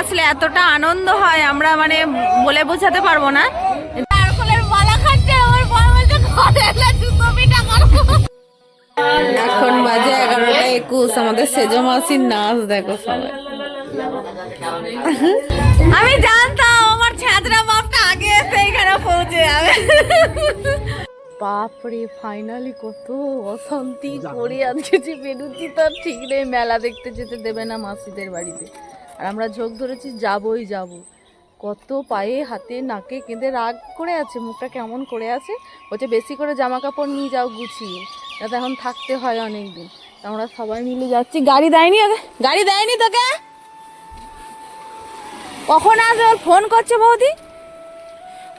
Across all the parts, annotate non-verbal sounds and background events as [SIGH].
আসলে এতটা আনন্দ হয় আমরা মানে বলে বোঝাতে পারব না। এখন বাজে এগারোটা একুশ আমাদের সেজো মাসির নাচ দেখো সবাই। আমি জানতাম আমার ছাত্রা বাপটা আগে এসে এখানে পৌঁছে যাবে। বাপরে ফাইনালি কত অশান্তি করে আজকে যে বেরোচ্ছি তার ঠিক নেই মেলা দেখতে যেতে দেবে না মাসিদের বাড়িতে। আর আমরা ঝোঁক ধরেছি, যাবই যাব। কত পায়ে হাতে নাকে কেঁদে রাগ করে আছে, মুখটা কেমন করে আছে? বলছে, বেশি করে জামা কাপড় নিয়ে যাও গুছিয়ে। যাতে এখন থাকতে হয় অনেক দিন আমরা সবাই মিলে যাচ্ছি। গাড়ি দেয়নি গাড়ি দেয়নি তোকে? কখন আসবে? ওর ফোন করছে বৌদি?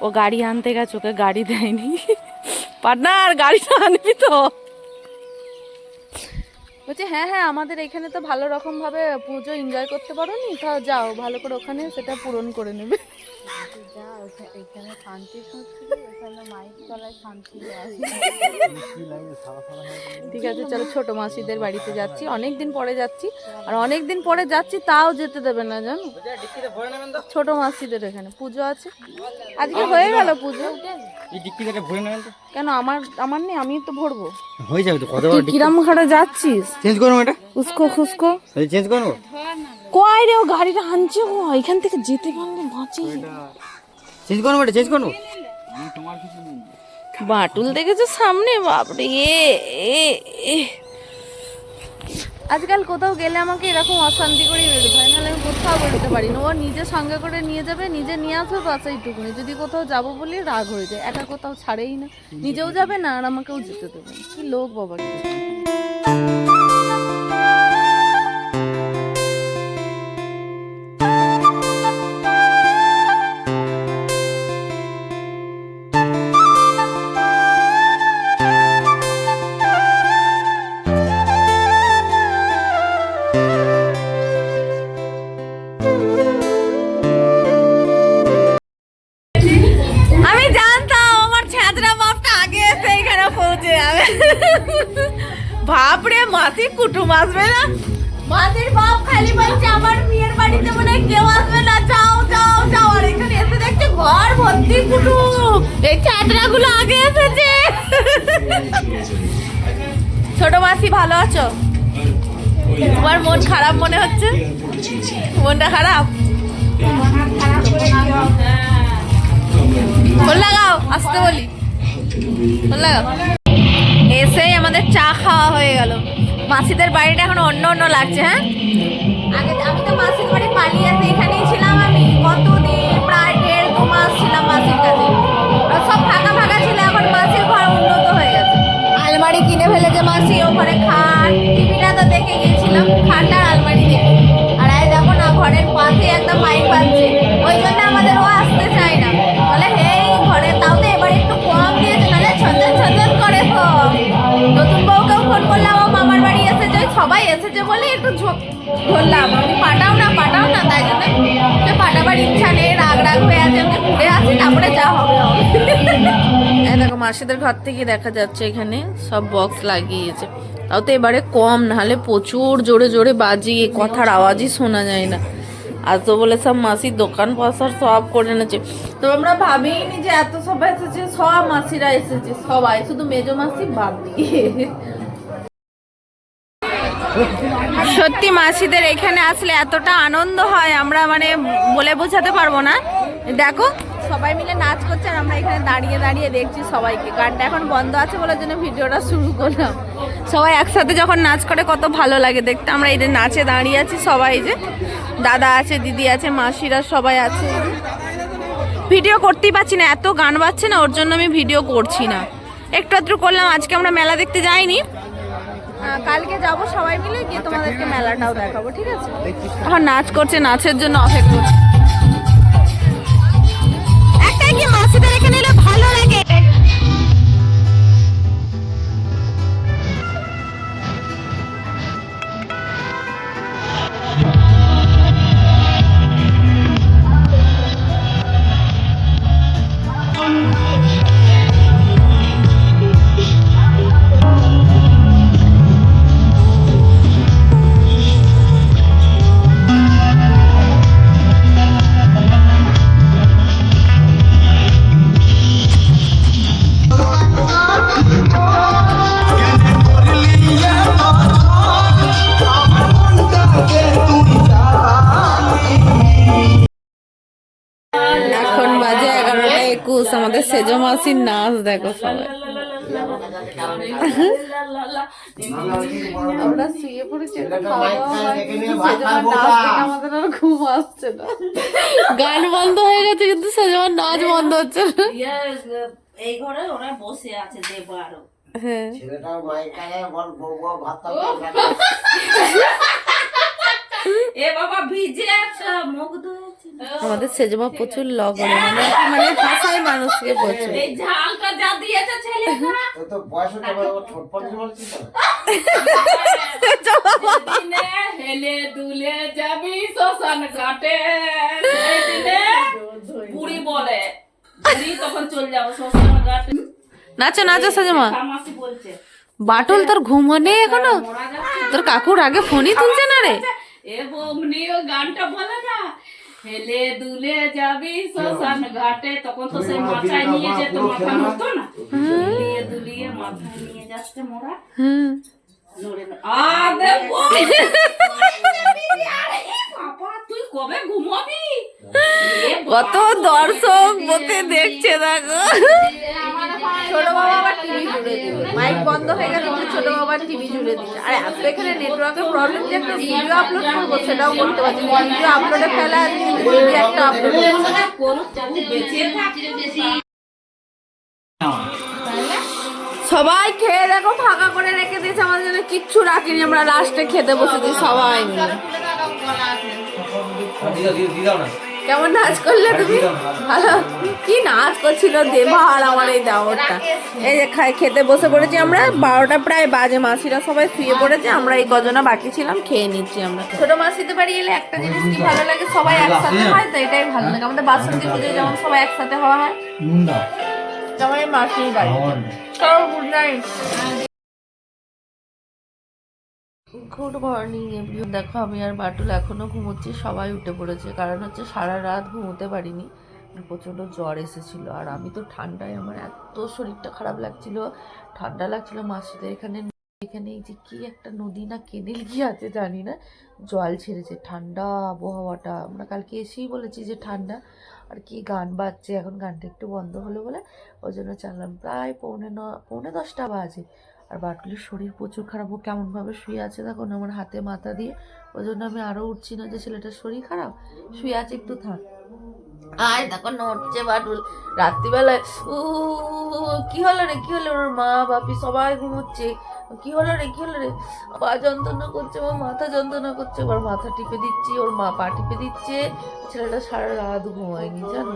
ও গাড়ি আনতে গেছে, ওকে গাড়ি দেয়নি। [LAUGHS] পার্টনার গাড়িটা আনবি তো। বলছে হ্যাঁ হ্যাঁ আমাদের এখানে তো ভালো রকমভাবে পুজো এনজয় করতে পারো নি তাও যাও, ভালো করে ওখানে সেটা পূরণ করে নেবে। যা এখানে শান্তি ঠিক আছে চলো ছোট মাসিদের বাড়িতে যাচ্ছি। অনেক দিন পরে যাচ্ছি। আর অনেক দিন পরে যাচ্ছি তাও যেতে দেবে না জানো? ছোট মাসিদের এখানে। পুজো আছে। আজকে হয়ে গেল পুজো। কেন আমার আমার নেই আমি তো ভরবো। হয়ে যাবে তো কত কিরাম ঘাটে যাচ্ছিস? চেঞ্জ করব এটা। উস্কো খুস্কো। চেঞ্জ করব? কয় রে ও গাড়িটা আনছে গো এখান থেকে যেতে পারলে বাঁচি। চেঞ্জ করব এটা চেঞ্জ করব? বাটুল দেখেছ সামনে? বাপরে এ এ এ। আজকাল কোথাও গেলে আমাকে এরকম অশান্তি করে বেরোতে হয় নাহলে আমি কোথাও বেরোতে পারি না। ও নিজে সঙ্গে করে নিয়ে যাবে নিজে নিয়ে আসবে বাস এইটুকুনি। যদি কোথাও যাব বলি রাগ হয়ে যায়। একা কোথাও ছাড়েই না। নিজেও যাবে না আর আমাকেও যেতে দেবে না। কি লোক বাবা মাসির বাপ খালি বলছে, আমার বিয়ের বাড়িতে মনে কেউ আসবে না। যাও যাও যাও। আর এখানে এসে দেখছে ঘর ভর্তি এই গুলো আগে এসেছে। ছোট মাসি ভালো আছো? তোমার মন খারাপ মনে হচ্ছে? মনটা খারাপ? ফোন লাগাও, আসতে বলি। ফোন লাগাও। এসেই আমাদের চা খাওয়া হয়ে গেল। মাসিদের বাড়িটা এখন অন্য অন্য লাগছে হ্যাঁ? আগে আমি তো মাসির বাড়ি পালিয়ে এসে এখানেই ছিলাম আমি কতদিন? প্রায় দেড় দু মাস ছিলাম মাসির কাছে। সব ফাঁকা ফাঁকা ছিল, এখন মাসির ঘর উন্নত হয়ে গেছে। আলমারি কিনে ফেলেছে মাসি, ওখানে খাট, টিভিটা তো দেখে গিয়েছিলাম, খাট আর আলমারি দেখে। আর এই দেখো না, ঘরের পাশে একটা মাইক বাজছে। ওই জন্য আমাদের ও আসতে চায় না। বলে হে ঘরে তাও তো এবার একটু কম দিয়েছে নাহলে ছজন ছজন করে সব নতুন বউকেও ফোন করলাম, ও সবাই এসেছে বলে একটু ধরলাম। আমি পাঠাও না পাঠাও না, তাই জন্য পাঠাবার ইচ্ছা নেই, রাগ রাগ হয়ে আছে, আমি ঘুরে আসি, তারপরে যা হবে। দেখো, মাসিদের ঘর থেকে দেখা যাচ্ছে এখানে সব বক্স লাগিয়েছে। তাও তো এবারে কম, নাহলে প্রচুর জোরে জোরে বাজিয়ে কথার আওয়াজই শোনা যায় না। আর তো বলে সব মাসির দোকান পাশার সব করে এনেছে। তো আমরা ভাবিনি যে এত সবাই এসেছে, সব মাসিরা এসেছে, সবাই। শুধু মেজো মাসি বাদ দিয়ে সত্যি মাসিদের এখানে আসলে এতটা আনন্দ হয়, আমরা মানে বলে বোঝাতে পারব না। দেখো, সবাই মিলে নাচ করছে আর আমরা এখানে দাঁড়িয়ে দাঁড়িয়ে দেখছি সবাইকে। গানটা এখন বন্ধ আছে বলার জন্য ভিডিওটা শুরু করলাম। সবাই একসাথে যখন নাচ করে কত ভালো লাগে দেখতে। আমরা এই যে নাচে দাঁড়িয়ে আছি সবাই যে। দাদা আছে, দিদি আছে, মাসিরা সবাই আছে। ভিডিও করতেই পারছি না, এত গান বাজছে না, ওর জন্য আমি ভিডিও করছি না। একটু আধটু করলাম, আজকে আমরা মেলা দেখতে যাইনি। কালকে যাব সবাই মিলে গিয়ে তোমাদেরকে মেলাটাও দেখাবো ঠিক আছে? এখন নাচ করছে নাচের জন্য অপেক্ষা করছে। একুশ আমাদের সেজো মাসির নাচ দেখো সবাই। আমরা শুয়ে পড়েছি আমাদের আর ঘুম আসছে না। গান বন্ধ হয়ে গেছে কিন্তু সেজোমার নাচ বন্ধ হচ্ছে না। এই ঘরে ওরা বসে আছে দেব আরও হ্যাঁ। ছেলেটাও মাইকায় বল বউ বউ ভাত [LAUGHS] এ বাবা ভিজে আছে আমাদের সেজমা প্রচুর লগরে মানে মানে হাসায় মানুষকে প্রচুর। এই ঝালটা যা দিয়েছে ছেলেটা। তো তো বয়স হতে পারে ও বলছিস দিনে হেলে দুলে যাবি শ্মশান ঘাটে। সেদিনে বুড়ি বলে বুড়ি তখন চলে যাব শ্মশান ঘাটে। নাচো নাচো সেজমা। বাটুল তোর ঘুম নেই এখনও? তোর কাকুর আগে ফোনই তুলছে না রে? এ বমনি ও গানটা বলে না। হেলে দুলে যাবি শ্মশান ঘাটে তখন তো সেই মাথায় নিয়ে যেত মাথা নড়তো না। দুলিয়ে দুলিয়ে মাথায় নিয়ে যাচ্ছে মোরা আ দেখো [LAUGHS] বাবা তুই কবে ঘুমাবি? কত দর্শক বসে দেখছে দেখো। ছোট বাবা আবার টিভি জুড়ে দিল। মাইক বন্ধ হয়ে গেল কিন্তু ছোট বাবা টিভি জুড়ে দিচ্ছে। আরে এত এখানে নেটওয়ার্কের প্রবলেম যে একটা ভিডিও আপলোড করব সেটাও করতে পারছি ভিডিও আপলোডে ফেলা আছে কিন্তু ভিডিও একটা আপলোড সবাই খেয়ে দেখো ফাঁকা করে রেখে দিয়েছে। আমাদের জন্য কিচ্ছু রাখিনি আমরা লাস্টে খেতে বসেছি সবাই মিলে। কেমন নাচ করলে তুমি? ভালো। কি নাচ করছিল? দেবা আর আমার এই দেওয়ারটা এই যে খাই খেতে বসে পড়েছি আমরা। বারোটা প্রায় বাজে মাসিরা সবাই শুয়ে পড়েছে। আমরা এই কজনা বাকি ছিলাম খেয়ে নিচ্ছি আমরা। ছোট মাসিতে বাড়ি এলে একটা জিনিস কি ভালো লাগে? সবাই একসাথে হয়। তো এটাই ভালো লাগে। আমাদের বাসন্তী পুজো যেমন সবাই একসাথে হওয়া হয়। যেমন এই মাসির বাড়ি। Good night good morning, everyone. দেখো, আমি আর বাটুল এখনও ঘুমোচ্ছি, সবাই উঠে পড়েছে। কারণ হচ্ছে সারা রাত ঘুমোতে পারিনি। প্রচণ্ড জ্বর এসেছিল। আর আমি তো ঠান্ডায়, আমার এত শরীরটা খারাপ লাগছিল, ঠান্ডা লাগছিল, মাসিদের এখানে এখানে এই যে কি একটা নদী না কেনেল কি আছে জানি না, জল ছেড়েছে। ঠান্ডা আবহাওয়াটা। আমরা কালকে এসেই বলেছি যে ঠান্ডা। আর কি গান বাজছে, এখন গানটা একটু বন্ধ হলো বলে, ওই জন্য চাললাম প্রায় পৌনে ন, পৌনে দশটা বাজে। আর বাটুলের শরীর প্রচুর খারাপ, ও কেমনভাবে শুয়ে আছে দেখুন আমার হাতে মাথা দিয়ে। ওই জন্য আমি আরও উঠছি না যে ছেলেটার শরীর খারাপ। শুয়ে আছে, একটু থাক। আয়, দেখো, নড়ছে বাটুল রাত্রিবেলায়, উ, কি হলো রে, কি হলো? ওর মা, বাপি সবাই ঘুমোচ্ছে। কি হলো রে, কি হলো রে? পা যন্ত্রণা করছে, আমার মাথা যন্ত্রণা করছে। ওর মাথা টিপে দিচ্ছি, ওর মা পা টিপে দিচ্ছে। ছেলেটা সারা রাত ঘুমায়নি, জানো?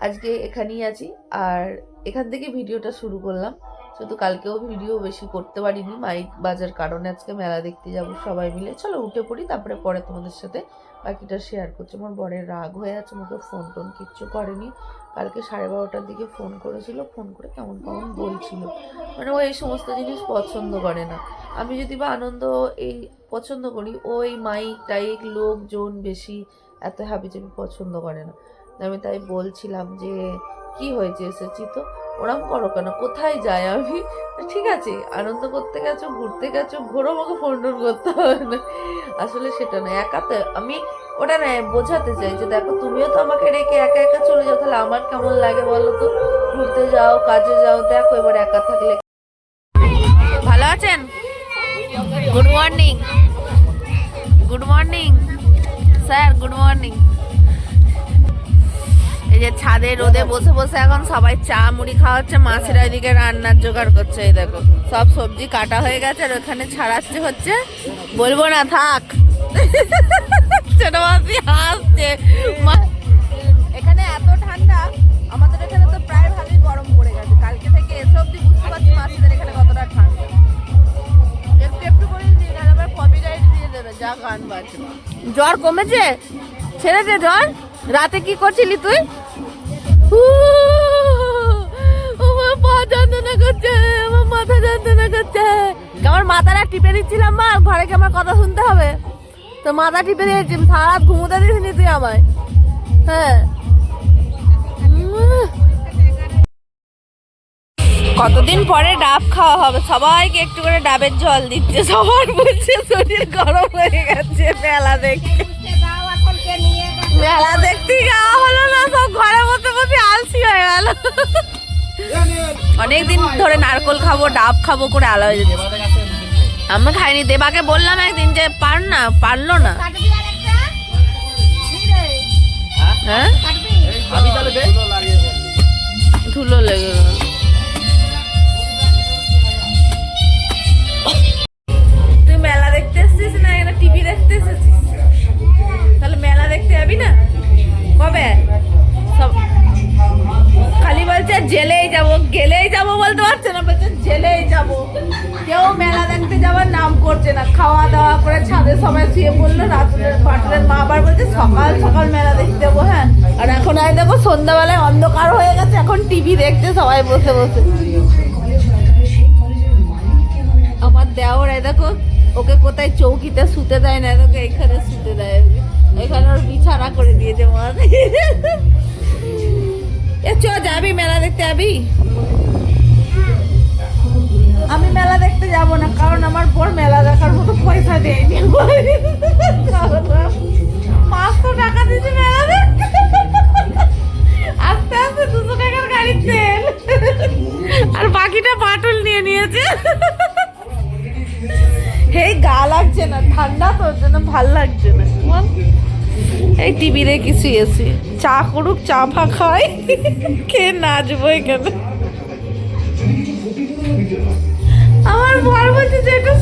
আজকে এখানেই আছি, আর এখান থেকে ভিডিওটা শুরু করলাম। শুধু কালকেও ভিডিও বেশি করতে পারিনি, মাইক বাজার কারণে আজকে মেলা দেখতে যাব সবাই মিলে। চলো উঠে পড়ি, তারপরে পরে তোমাদের সাথে বাকিটা শেয়ার করছি। আমার বরের রাগ হয়ে আছে আমাকে ফোন টোন কিচ্ছু করেনি। কালকে সাড়ে বারোটার দিকে ফোন করেছিল ফোন করে কেমন কেমন বলছিল। মানে ও এই সমস্ত জিনিস পছন্দ করে না। আমি যদি বা আনন্দ এই পছন্দ করি, ও এই মাইক টাইক লোকজন বেশি এত হাবিজাবি পছন্দ করে না। আমি তাই বলছিলাম যে, কি হয়েছে, এসেছি তো? ওরম করো কেন? কোথায় যাই আমি? ঠিক আছে, আনন্দ করতে গেছো, ঘুরতে গেছো, ঘোরো, আমাকে ফোন টোন করতে হবে না। আসলে সেটা না একাতে আমি ওটা না, বোঝাতে চাই যে দেখো তুমিও তো আমাকে রেখে একা একা চলে যাও, তাহলে আমার কেমন লাগে বলো তো? ঘুরতে যাও, কাজে যাও, দেখো এবার একা থাকলে। ভালো আছেন? Good morning good morning sir good morning এই যে ছাদে রোদে বসে বসে এখন সবাই চা মুড়ি খাওয়াচ্ছে মাছেরা এদিকে রান্নার জোগাড় করছে, এই দেখো। সব সবজি কাটা হয়ে গেছে আর ওখানে ছাড়াচ্ছে হচ্ছে, বলব না, থাক। ছোট মাসি হাসছে এখানে এত ঠান্ডা, আমাদের এখানে তো প্রায় ভালোই গরম পড়ে গেছে। কালকে থেকে এসে অব্দি বুঝতে পারছি মাসিদের এখানে কতটা ঠান্ডা। একটু একটু জ্বর কমেছে? ছেড়েছে জ্বর। রাতে কি করছিলি তুই? আমার পা যন্ত্রণা করছে আমার মাথা যন্ত্রণা করছে। আমার মাথাটা টিপে দিচ্ছিলাম মা ঘরে কি আমার কথা শুনতে হবে। তো মাথা টিপে দিয়েছি সারা ঘুমোতে তুই আমায়। হ্যাঁ। কতদিন পরে ডাব খাওয়া হবে? সবাইকে একটু করে ডাবের জল দিচ্ছে সবার বলছে শরীর গরম হয়ে গেছে মেলা দেখতে। মেলা দেখতে যাওয়া হলো না সব ঘরে বসে বসে আলসি হয়ে গেল। অনেকদিন ধরে নারকল খাব ডাব খাব করে আলা হয়ে যেত খাইনি দেবাকে বললাম একদিন যে পার না পারল না। হ্যাঁ? সন্ধ্যাবেলায় অন্ধকার হয়ে গেছে, এখন টিভি দেখছে, সবাই বসে বসে। আমার দেওয়ার দেখো, ওকে কোথায় চৌকিতে শুতে দেয় না তোকে এখানে শুতে দেয়। এখানে ওর বিছানা করে দিয়েছে মার এ, চ, যাবি মেলা দেখতে, যাবি? আমি মেলা দেখতে যাব না, কারণ আমার বোর মেলা দেখার মতো পয়সা দেয়নি। এই টিভি দেখেছি, এসি। চা করুক, চা ফা খায় কে নাচবো এখানে। আমার বর বলছে যে একটা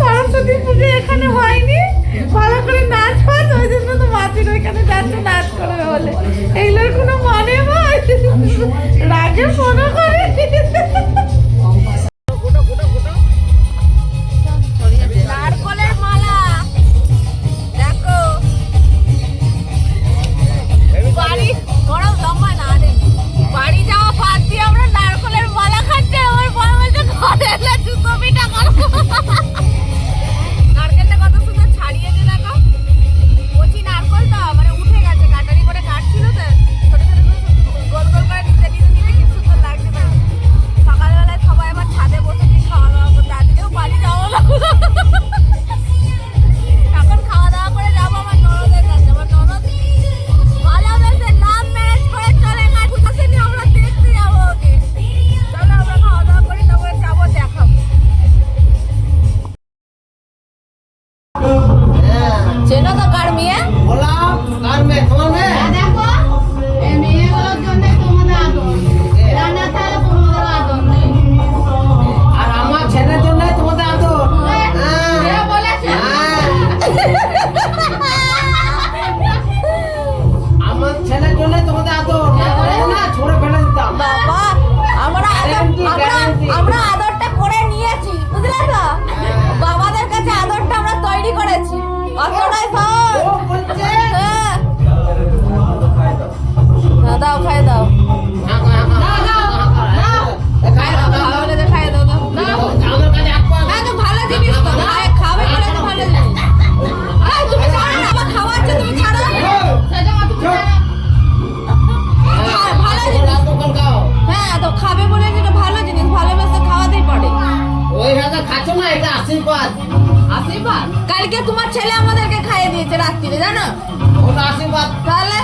তাহলে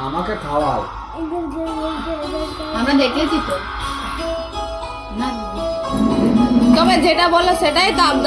আমাকে খাওয়াও। আমরা দেখেছি তো। তবে যেটা বলো সেটাই তো